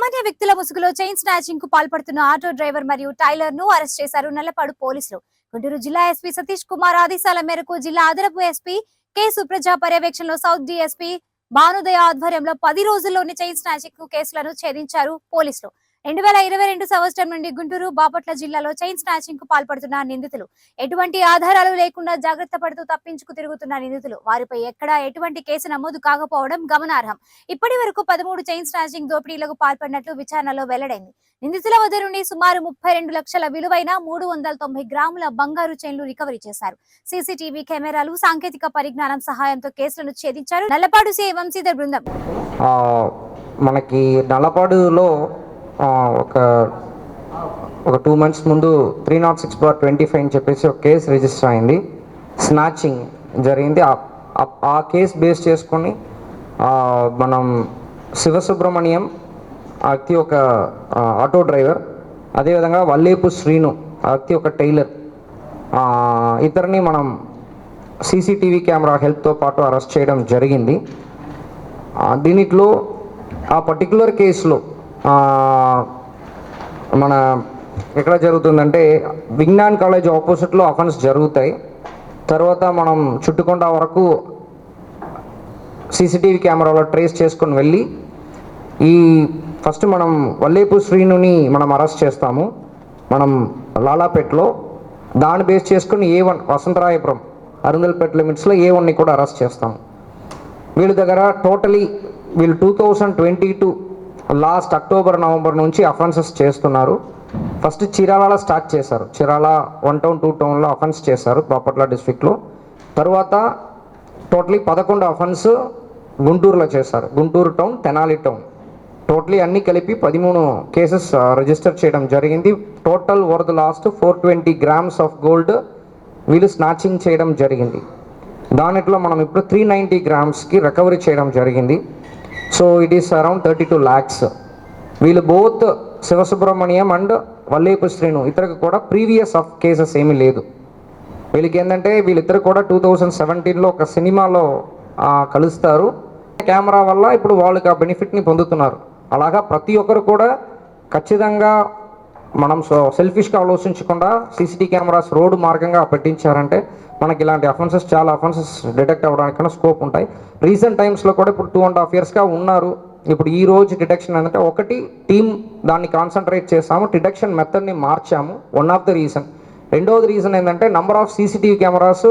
సామాన్య వ్యక్తుల ముసుగులో చైన్ స్నాచింగ్కు పాల్పడుతున్న ఆటో డ్రైవర్ మరియు టైలర్ను అరెస్ట్ చేశారు నల్లపాడు పోలీసులు. గుంటూరు జిల్లా ఎస్పీ సతీష్ కుమార్ ఆదేశాల మేరకు జిల్లా అదనపు ఎస్పీ కె సుప్రజ పర్యవేక్షణలో సౌత్ డిఎస్పీ భానుదయ ఆధ్వర్యంలో పది రోజుల్లోని చైన్ స్నాచింగ్ కేసులను ఛేదించారు పోలీసులు. రెండు వేల ఇరవై రెండు సంవత్సరం నుండి గుంటూరు బాపట్ల జిల్లాలో చైన్ స్నాచింగ్కు పాల్పడుతున్న నిందితులు. ఎటువంటి ఆధారాలు లేకుండా జాగ్రత్త పడుతూ తప్పించుకు తిరుగుతున్న నిందితులు. వారిపై ఎక్కడా ఎటువంటి కేసు నమోదు కాకపోవడం గమనార్హం. ఇప్పటి వరకు పదమూడు చైన్ స్నాచింగ్ దోపిడీలకు పాల్పడినట్లు విచారణలో వెల్లడైంది. నిందితుల వద్ద నుండి సుమారు ముప్పై రెండు లక్షల విలువైన మూడు వందల తొంభై గ్రాముల బంగారు చైన్లు రికవరీ చేశారు. సీసీటీవీ కెమెరాలు సాంకేతిక పరిజ్ఞానం సహాయంతో కేసులను ఛేదించారు నల్లపాడు సీఐ వంశీధర్ బృందం. మనకి నల్లపాడులో ఒక ఒక టూ మంత్స్ ముందు three naught six bar twenty five అని చెప్పేసి ఒక కేసు రిజిస్టర్ అయింది. స్నాచింగ్ జరిగింది. ఆ- కేసు బేస్ చేసుకొని మనం శివసుబ్రహ్మణ్యం ఆ వ్యక్తి ఒక ఆటో డ్రైవర్ అదేవిధంగా వల్లేపు శ్రీను ఆ వ్యక్తి ఒక టైలర్ ఇతరుని మనం సీసీటీవీ కెమెరా హెల్ప్తో పాటు అరెస్ట్ చేయడం జరిగింది. దీనిట్లో ఆ పర్టికులర్ కేసులో మన ఎక్కడ జరుగుతుందంటే విజ్ఞాన్ కాలేజ్ ఆపోజిట్లో అఫెన్స్ జరుగుతాయి. తర్వాత మనం చుట్టుకొండ వరకు సీసీటీవీ కెమెరాలో ట్రేస్ చేసుకొని వెళ్ళి ఈ ఫస్ట్ మనం వల్లేపు శ్రీనుని మనం అరెస్ట్ చేస్తాము. మనం లాలాపేట్లో దాన్ని బేస్ చేసుకుని ఏ వన్ వసంతరాయపురం అరుందల్పేట లిమిట్స్లో ఏ వన్ని కూడా అరెస్ట్ చేస్తాము. వీళ్ళ దగ్గర టోటలీ వీళ్ళు two thousand twenty two last October November నుంచి అఫెన్సెస్ చేస్తున్నారు. ఫస్ట్ చీరాలలో స్టార్ట్ చేశారు. చీరాల వన్ టౌన్ టూ టౌన్లో అఫెన్స్ చేశారు బాపట్ల డిస్ట్రిక్ట్లో తర్వాత టోటలీ పదకొండు అఫెన్స్ గుంటూరులో చేశారు. Guntur town Tenali town totally అన్ని కలిపి పదిమూడు కేసెస్ రిజిస్టర్ చేయడం జరిగింది. Total over the last four twenty grams of gold వీళ్ళు స్నాచింగ్ చేయడం జరిగింది. దానిట్లో మనం ఇప్పుడు త్రీ నైంటీ గ్రామ్స్కి రికవరీ చేయడం జరిగింది. So it is around thirty two lakhs వీళ్ళు బోత్ శివసుబ్రహ్మణ్యం అండ్ వల్లేపు శ్రీను ఇతరికి కూడా ప్రీవియస్ ఆఫ్ కేసెస్ ఏమీ లేదు. వీళ్ళకి ఏంటంటే వీళ్ళిద్దరు కూడా టూ థౌజండ్ సెవెంటీన్లో ఒక సినిమాలో కలుస్తారు. కెమెరా వల్ల ఇప్పుడు వాళ్ళకి ఆ బెనిఫిట్ని పొందుతున్నారు. అలాగా ప్రతి ఒక్కరు కూడా ఖచ్చితంగా మనం సో సెల్ఫిష్గా ఆలోచించకుండా సీసీటీ కెమెరాస్ రోడ్డు మార్గంగా పెట్టించారంటే మనకి ఇలాంటి అఫెన్సెస్ చాలా అఫెన్సెస్ డిటెక్ట్ అవ్వడానికైనా స్కోప్ ఉంటాయి. రీసెంట్ టైమ్స్లో కూడా ఇప్పుడు టూ అండ్ హాఫ్ ఇయర్స్గా ఉన్నారు. ఇప్పుడు ఈ రోజు డిటెక్షన్ ఏంటంటే ఒకటి టీం దాన్ని కాన్సన్ట్రేట్ చేసాము డిటెక్షన్ మెథడ్ని మార్చాము. వన్ ఆఫ్ ద రీజన్ రెండవది రీజన్ ఏంటంటే number of CCTV cameras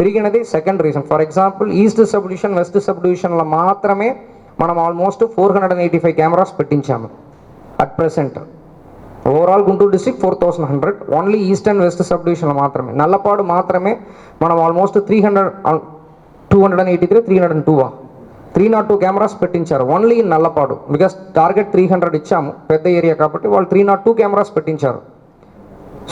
పెరిగినది second reason for example east sub division west sub డివిజన్లో మాత్రమే మనం almost four hundred and eighty five cameras పెట్టించాము. At present overall Guntur district four thousand hundred only east and west sub డివిజన్లో మాత్రమే. నల్లపాడు మాత్రమే మనం almost three hundred two hundred and eighty three three hundred and two three naught two cameras పెట్టించారు. Only in Nallapadu. Because target three hundred ఇచ్చాము. పెద్ద area కాబట్టి వాళ్ళు three not two cameras పెట్టించారు.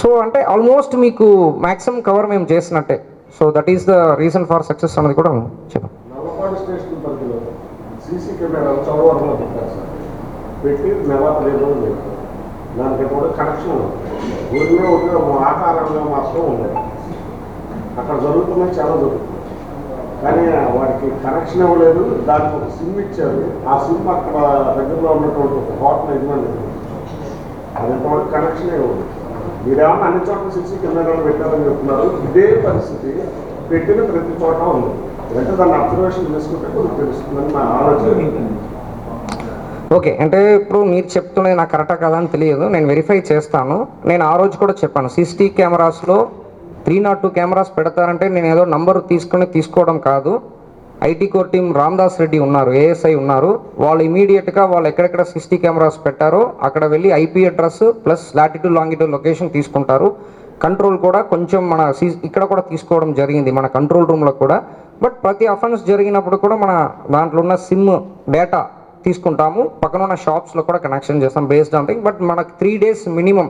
సో అంటే ఆల్మోస్ట్ మీకు మ్యాక్సిమం కవర్ మేము చేసినట్టే. So that is the reason for success అనేది కూడా చెప్పాం. నల్లపాడు స్టేషన్ కనెక్షన్ ఉంది. ఊరిలో ఒక ఆకారంలో మాత్రం ఉండదు అక్కడ జరుగుతున్నాయి చాలా జరుగుతుంది. కానీ వాడికి కనెక్షన్ ఇవ్వలేదు దానికి ఒక సిమ్ ఇచ్చారు. ఆ సిమ్ అక్కడ దగ్గరలో ఉన్నటువంటి ఒక హోటల్ యజమాని అది ఎంతవరకు కనెక్షన్ ఇవ్వదు మీరేమన్నా అన్ని చోట్ల సీసీ కింద పెట్టాలని చెప్తున్నారు. ఇదే పరిస్థితి పెట్టిన ప్రతి చోట ఉంది. అంటే దాన్ని అబ్జర్వేషన్ చేసుకుంటే కొంచెం తెలుస్తుందని నా ఆలోచన. ఓకే అంటే ఇప్పుడు మీరు చెప్తున్నది నాకు కరెక్టా కదా అని తెలియదు. నేను వెరిఫై చేస్తాను. నేను ఆ రోజు కూడా చెప్పాను సిసిటీ కెమెరాస్లో త్రీ నాట్ టూ కెమెరాస్ పెడతారంటే నేను ఏదో నంబర్ తీసుకుని తీసుకోవడం కాదు. IT core team Ramdas Reddy ఉన్నారు ఏఎస్ఐ ఉన్నారు. వాళ్ళు ఇమీడియట్గా వాళ్ళు ఎక్కడెక్కడ సిసిటీ కెమెరాస్ పెట్టారో అక్కడ వెళ్ళి IP address plus latitude longitude location తీసుకుంటారు. కంట్రోల్ కూడా కొంచెం మన సీ ఇక్కడ కూడా తీసుకోవడం జరిగింది మన కంట్రోల్ రూమ్లో కూడా. బట్ ప్రతి అఫెన్స్ జరిగినప్పుడు కూడా మన దాంట్లో ఉన్న సిమ్ డేటా తీసుకుంటాము. పక్కన ఉన్న షాప్స్లో కూడా కనెక్షన్ చేస్తాం బేస్డ్ ఆన్ థింగ్ బట్ మనకు త్రీ డేస్ మినిమం